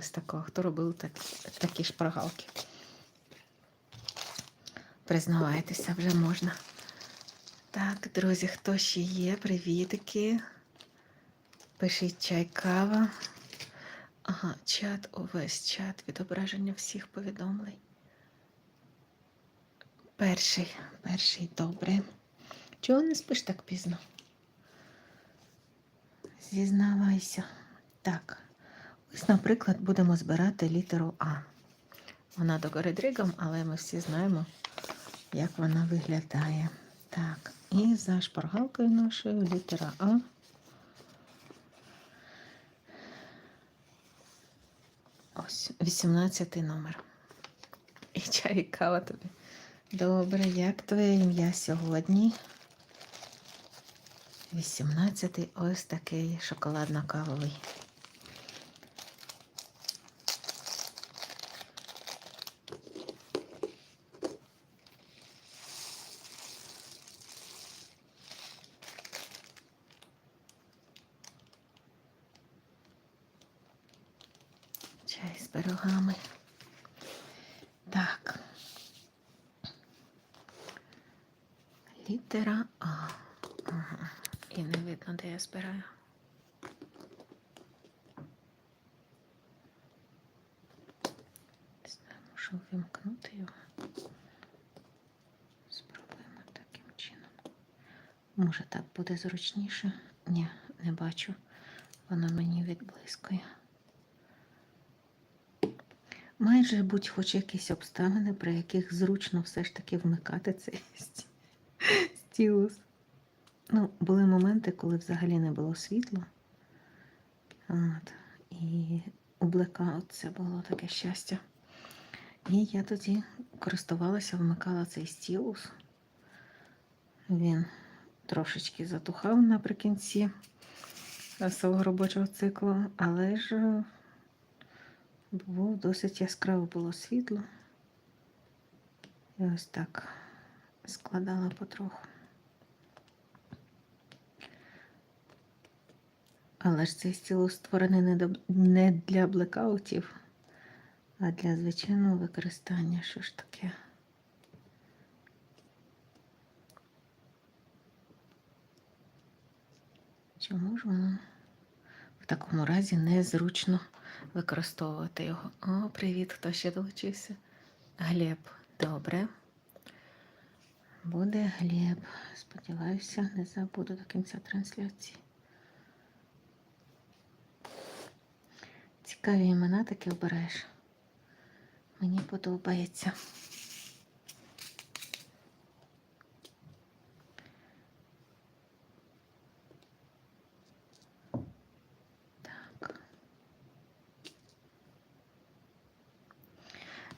ось такого, хто робив так, такі шпаргалки. Признавайтеся, вже можна. Так, друзі, хто ще є? Привітики. Пишіть чай, кава. Ага, чат, увесь чат, відображення всіх повідомлень. Перший, перший, добре. Чого не спиш так пізно? Зізнавайся. Так, ось, наприклад, будемо збирати літеру А. Вона догори дригом, але ми всі знаємо, як вона виглядає. Так, і за шпаргалкою нашою літера А. Ось, 18 номер. І чай, і кава тобі. Добре, як твоє ім'я сьогодні? 18 ось такий шоколадно-кавовий. Чай з пирогами. Так. Літера А. Ага. І не видно, де я збираю. Можу вимкнути його. Спробуємо таким чином. Може так буде зручніше? Ні, не бачу. Воно мені відблискує. Майже будь хоч якісь обставини, при яких зручно все ж таки вмикати цей стілус. Ну, були моменти, коли взагалі не було світла. От. І у блекаут це було таке щастя. І я тоді користувалася, вмикала цей стілус. Він трошечки затухав наприкінці е, свого робочого циклу, але ж було досить яскраво було світло. І ось так складала потроху. Але ж цей стіл створений не, не для блекаутів, а для звичайного використання. Що ж таке? Чому ж воно в такому разі незручно використовувати його? О, привіт, хто ще долучився? Глеб, добре. Буде Глеб. Сподіваюся, не забуду до кінця трансляції. Цікаві імена такі обираєш. Мені подобається.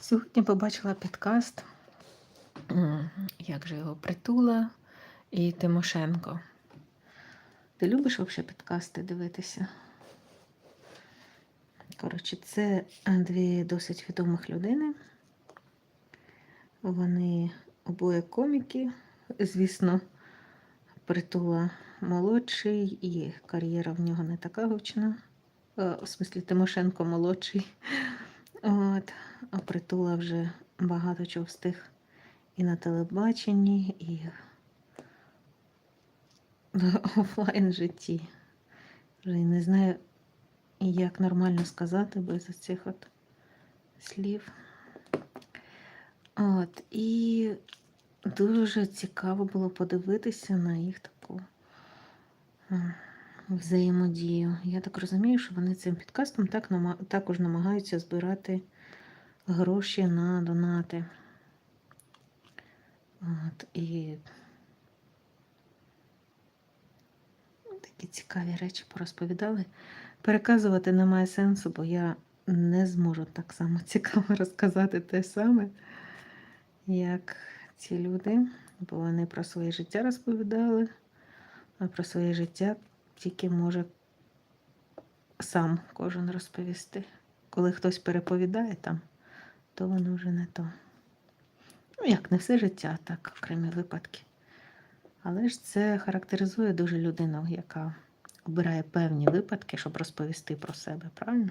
Сьогодні побачила підкаст, як же його притула і Тимошенко. Ти любиш взагалі підкасти дивитися? Коротше, це дві досить відомих людини. Вони обоє коміки. Звісно, притула молодший, і кар'єра в нього не така гучна. Е, У смислі Тимошенко молодший. От. А притула вже багато чого встиг і на телебаченні, і в офлайн житті. Вже не знаю, як нормально сказати без цих от слів. От, і дуже цікаво було подивитися на їх таку взаємодію. Я так розумію, що вони цим підкастом так, також намагаються збирати гроші на донати. От, і такі цікаві речі порозповідали. Переказувати немає сенсу, бо я не зможу так само цікаво розказати те саме, як ці люди, бо вони про своє життя розповідали, а про своє життя тільки може сам кожен розповісти. Коли хтось переповідає там, то воно вже не то. Ну, як не все життя, так, окремі випадки. Але ж це характеризує дуже людину, яка обирає певні випадки, щоб розповісти про себе, правильно?